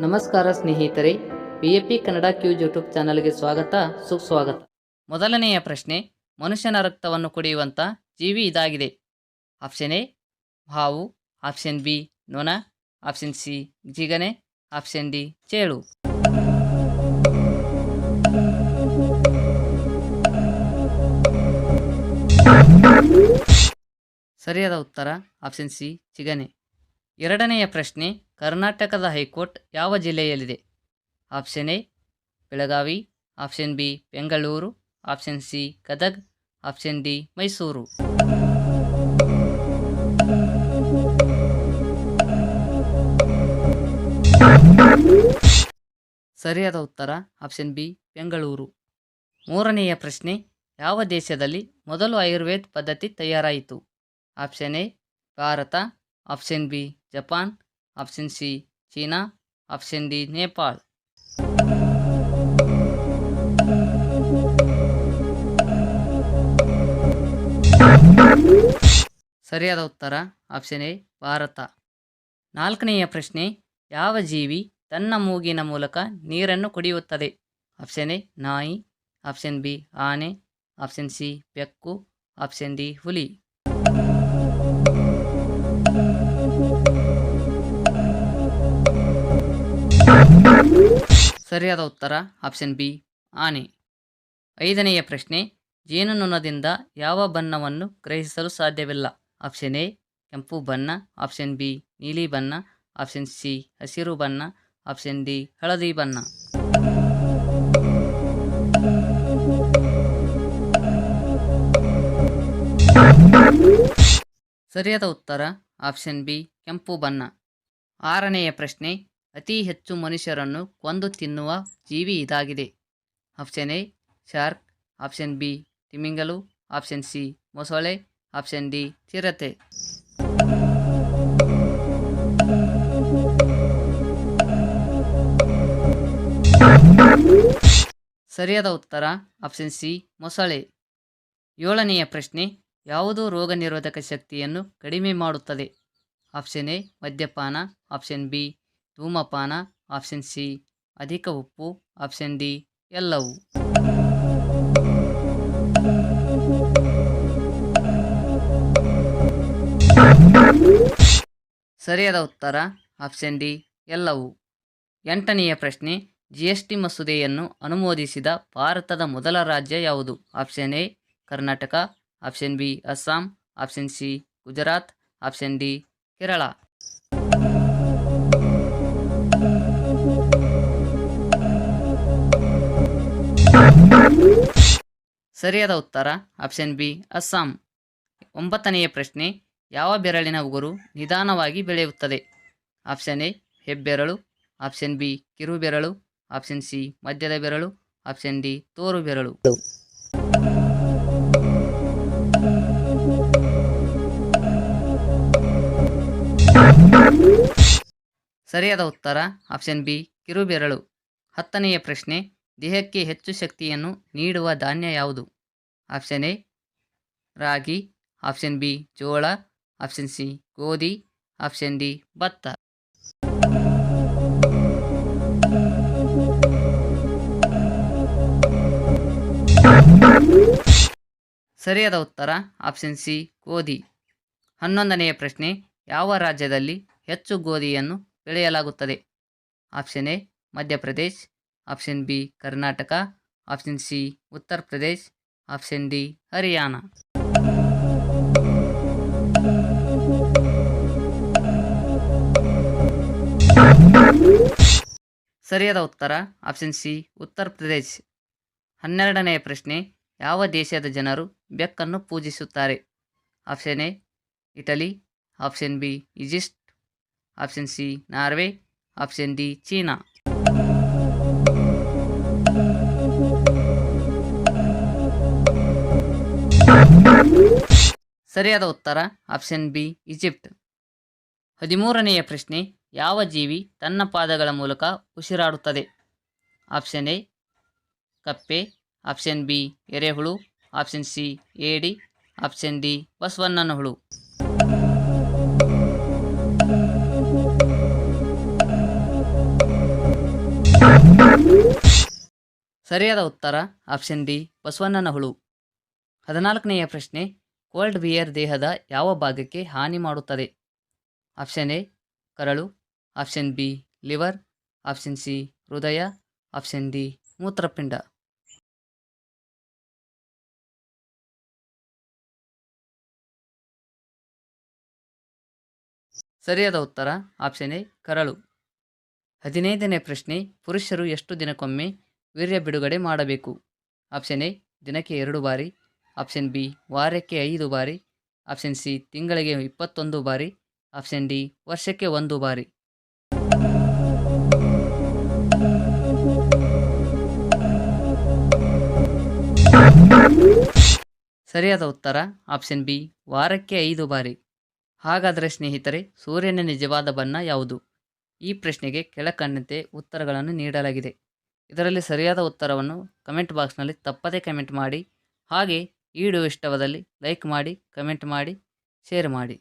ನಮಸ್ಕಾರ ಸ್ನೇಹಿತರೆ V A P Kannada quiz YouTube ಚಾನಲ್ಗೆ ಸ್ವಾಗತ, ಸುಸ್ವಾಗತ. ಮೊದಲನೆಯ ಪ್ರಶ್ನೆ, ಮನುಷ್ಯನ ರಕ್ತವನ್ನು ಕುಡಿಯುವಂಥ ಜೀವಿ ಇದಾಗಿದೆ. ಆಪ್ಷನ್ ಎ, ಹಾವು. ಆಪ್ಷನ್ ಬಿ, ನೊಣ. ಆಪ್ಷನ್ ಸಿ ಜಿಗನೆ ಆಪ್ಷನ್ ಡಿ, ಚೇಳು. ಸರಿಯಾದ ಉತ್ತರ, ಆಪ್ಷನ್ ಸಿ ಚಿಗನೆ ಎರಡನೆಯ ಪ್ರಶ್ನೆ, ಕರ್ನಾಟಕದ ಹೈಕೋರ್ಟ್ ಯಾವ ಜಿಲ್ಲೆಯಲ್ಲಿದೆ? Option A, Belagavi, option B, Bengaluru, option C, Gadag, option D, Mysuru. ಸರಿಯಾದ ಉತ್ತರ, ಆಪ್ಷನ್ ಬಿ, ಬೆಂಗಳೂರು. ಮೂರನೆಯ ಪ್ರಶ್ನೆ, ಯಾವ ದೇಶದಲ್ಲಿ ಮೊದಲು ಆಯುರ್ವೇದ ಪದ್ಧತಿ ತಯಾರಾಯಿತು? Option A, Bharat option B Japan, option C China, option D Nepal. ಸರಿಯಾದ ಉತ್ತರ, ಆಪ್ಷನ್ ಎ ಭಾರತ. ನಾಲ್ಕನೆಯ ಪ್ರಶ್ನೆ, ಯಾವ ಜೀವಿ ತನ್ನ ಮೂಗಿನ ಮೂಲಕ ನೀರನ್ನು ಕುಡಿಯುತ್ತದೆ? ಆಪ್ಷನ್ ಎ ನಾಯಿ, ಆಪ್ಷನ್ ಬಿ ಆನೆ, ಆಪ್ಷನ್ ಸಿ ಬೆಕ್ಕು, ಆಪ್ಷನ್ ಡಿ ಹುಲಿ. ಸರಿಯಾದ ಉತ್ತರ ಆಪ್ಷನ್ ಬಿ, ಆನೆ. ಐದನೆಯ ಪ್ರಶ್ನೆ, ಜೇನುನೊಣದಿಂದ ಯಾವ ಬಣ್ಣವನ್ನು ಗ್ರಹಿಸಲು ಸಾಧ್ಯವಿಲ್ಲ? ಆಪ್ಷನ್ ಎ, ಕೆಂಪು ಬಣ್ಣ. ಆಪ್ಷನ್ ಬಿ, ನೀಲಿ ಬಣ್ಣ. ಆಪ್ಷನ್ ಸಿ, ಹಸಿರು ಬಣ್ಣ. ಆಪ್ಷನ್ ಡಿ, ಹಳದಿ ಬಣ್ಣ. ಸರಿಯಾದ ಉತ್ತರ ಆಪ್ಷನ್ ಬಿ, ಕೆಂಪು ಬಣ್ಣ. ಆರನೆಯ ಪ್ರಶ್ನೆ ಅತಿ ಹೆಚ್ಚು ಮನುಷ್ಯರನ್ನು ಕೊಂದು ತಿನ್ನುವ ಜೀವಿ ಇದಾಗಿದೆ. Option A, shark. Option B, ತಿಮಿಂಗಲು. Option C, ಮೊಸಳೆ. ಆಪ್ಷನ್ ಡಿ, ಚಿರತೆ. ಸರಿಯಾದ ಉತ್ತರ, ಆಪ್ಷನ್ ಸಿ, ಮೊಸಳೆ. ಏಳನೆಯ ಪ್ರಶ್ನೆ, ಯಾವುದು ರೋಗ ನಿರೋಧಕ ಶಕ್ತಿಯನ್ನು ಕಡಿಮೆ ಮಾಡುತ್ತದೆ? ಆಪ್ಷನ್ ಎ, ಮದ್ಯಪಾನ. ಆಪ್ಷನ್ ಬಿ ಧೂಮಪಾನ ಆಪ್ಷನ್ ಸಿ ಅಧಿಕ ಉಪ್ಪು ಆಪ್ಷನ್ ಡಿ ಎಲ್ಲವೂ. ಸರಿಯಾದ ಉತ್ತರ ಆಪ್ಷನ್ ಡಿ ಎಲ್ಲವೂ. ಎಂಟನೆಯ ಪ್ರಶ್ನೆ ಜಿ ಎಸ್ ಟಿ ಮಸೂದೆಯನ್ನು ಅನುಮೋದಿಸಿದ ಭಾರತದ ಮೊದಲ ರಾಜ್ಯ ಯಾವುದು? Option A Karnataka option B Assam option C Gujarat option D Kerala. ಸರಿಯಾದ ಉತ್ತರ ಆಪ್ಷನ್ ಬಿ ಅಸ್ಸಾಂ. ಒಂಬತ್ತನೆಯ ಪ್ರಶ್ನೆ, ಯಾವ ಬೆರಳಿನ ಉಗುರು ನಿಧಾನವಾಗಿ ಬೆಳೆಯುತ್ತದೆ? ಆಪ್ಷನ್ ಎ ಹೆಬ್ಬೆರಳು. ಆಪ್ಷನ್ ಬಿ ಕಿರು ಬೆರಳು. ಆಪ್ಷನ್ ಸಿ ಮಧ್ಯದ ಬೆರಳು. ಆಪ್ಷನ್ ಡಿ ತೋರು ಬೆರಳು. ಸರಿಯಾದ ಉತ್ತರ ಆಪ್ಷನ್ ಬಿ ಕಿರು ಬೆರಳು. ಹತ್ತನೆಯ ಪ್ರಶ್ನೆ, ದೇಹಕ್ಕೆ ಹೆಚ್ಚು ಶಕ್ತಿಯನ್ನು ನೀಡುವ ಧಾನ್ಯ ಯಾವುದು? ಆಪ್ಷನ್ ಎ, ರಾಗಿ. ಆಪ್ಷನ್ ಬಿ, ಜೋಳ. ಆಪ್ಷನ್ ಸಿ, ಗೋಧಿ. ಆಪ್ಷನ್ ಡಿ, ಭತ್ತ. ಸರಿಯಾದ ಉತ್ತರ, ಆಪ್ಷನ್ ಸಿ, ಗೋಧಿ. ಹನ್ನೊಂದನೆಯ ಪ್ರಶ್ನೆ, ಯಾವ ರಾಜ್ಯದಲ್ಲಿ ಹೆಚ್ಚು ಗೋಧಿಯನ್ನು ಬೆಳೆಯಲಾಗುತ್ತದೆ? Option A, Madhya Pradesh. Option B, Karnataka. Option C, Uttar Pradesh. Option D Haryana. ಸರಿಯಾದ ಉತ್ತರ, ಆಪ್ಷನ್ ಸಿ, ಉತ್ತರ ಪ್ರದೇಶ್. ಹನ್ನೆರಡನೆಯ ಪ್ರಶ್ನೆ, ಯಾವ ದೇಶದ ಜನರು ಬೆಕ್ಕನ್ನು ಪೂಜಿಸುತ್ತಾರೆ? Option A, Italy. Option B, Egypt. Option C, Norway. Option D, China. ಸರಿಯಾದ ಉತ್ತರ, ಆಪ್ಷನ್ ಬಿ, ಈಜಿಪ್ಟ್. ಹದಿಮೂರನೆಯ ಪ್ರಶ್ನೆ, ಯಾವ ಜೀವಿ ತನ್ನ ಪಾದಗಳ ಮೂಲಕ ಉಸಿರಾಡುತ್ತದೆ? ಆಪ್ಷನ್ ಎ, ಕಪ್ಪೆ. ಆಪ್ಷನ್ ಬಿ, ಎರೆಹುಳು. ಆಪ್ಷನ್ ಸಿ, ಏಡಿ. ಆಪ್ಷನ್ ಡಿ ಬಸವಣ್ಣನ ಹುಳು ಸರಿಯಾದ ಉತ್ತರ, ಆಪ್ಷನ್ ಡಿ ಬಸವಣ್ಣನ ಹುಳು ಹದಿನಾಲ್ಕನೆಯ ಪ್ರಶ್ನೆ ಕೋಲ್ಡ್ ವಿಯರ್ ದೇಹದ ಯಾವ ಭಾಗಕ್ಕೆ ಹಾನಿ ಮಾಡುತ್ತದೆ? ಆಪ್ಷನ್ ಎ, ಕರಳು. Option B, liver. Option C, ಹೃದಯ. ಆಪ್ಷನ್ ಡಿ, ಮೂತ್ರಪಿಂಡ. ಸರಿಯಾದ ಉತ್ತರ, ಆಪ್ಷನ್ ಎ, ಕರಳು. ಹದಿನೈದನೇ ಪ್ರಶ್ನೆ, ಪುರುಷರು ಎಷ್ಟು ದಿನಕ್ಕೊಮ್ಮೆ ವೀರ್ಯ ಬಿಡುಗಡೆ ಮಾಡಬೇಕು? ಆಪ್ಷನ್ ಎ, ದಿನಕ್ಕೆ ಎರಡು ಬಾರಿ. ಆಪ್ಷನ್ ಬಿ, ವಾರಕ್ಕೆ ಐದು ಬಾರಿ. ಆಪ್ಷನ್ ಸಿ, ತಿಂಗಳಿಗೆ ಇಪ್ಪತ್ತೊಂದು ಬಾರಿ. ಆಪ್ಷನ್ ಡಿ, ವರ್ಷಕ್ಕೆ ಒಂದು ಬಾರಿ. ಸರಿಯಾದ ಉತ್ತರ, ಆಪ್ಷನ್ ಬಿ, ವಾರಕ್ಕೆ ಐದು ಬಾರಿ. ಹಾಗಾದರೆ ಸ್ನೇಹಿತರೆ, ಸೂರ್ಯನ ನಿಜವಾದ ಬಣ್ಣ ಯಾವುದು? ಈ ಪ್ರಶ್ನೆಗೆ ಕೆಳಕಂಡಂತೆ ಉತ್ತರಗಳನ್ನು ನೀಡಲಾಗಿದೆ. ಇದರಲ್ಲಿ ಸರಿಯಾದ ಉತ್ತರವನ್ನು ಕಮೆಂಟ್ ಬಾಕ್ಸ್ನಲ್ಲಿ ತಪ್ಪದೇ ಕಮೆಂಟ್ ಮಾಡಿ. ಹಾಗೆ ಈ ವಿಡಿಯೋ ಇಷ್ಟವಾದಲ್ಲಿ ಲೈಕ್ ಮಾಡಿ ಕಮೆಂಟ್ ಮಾಡಿ ಶೇರ್ ಮಾಡಿ.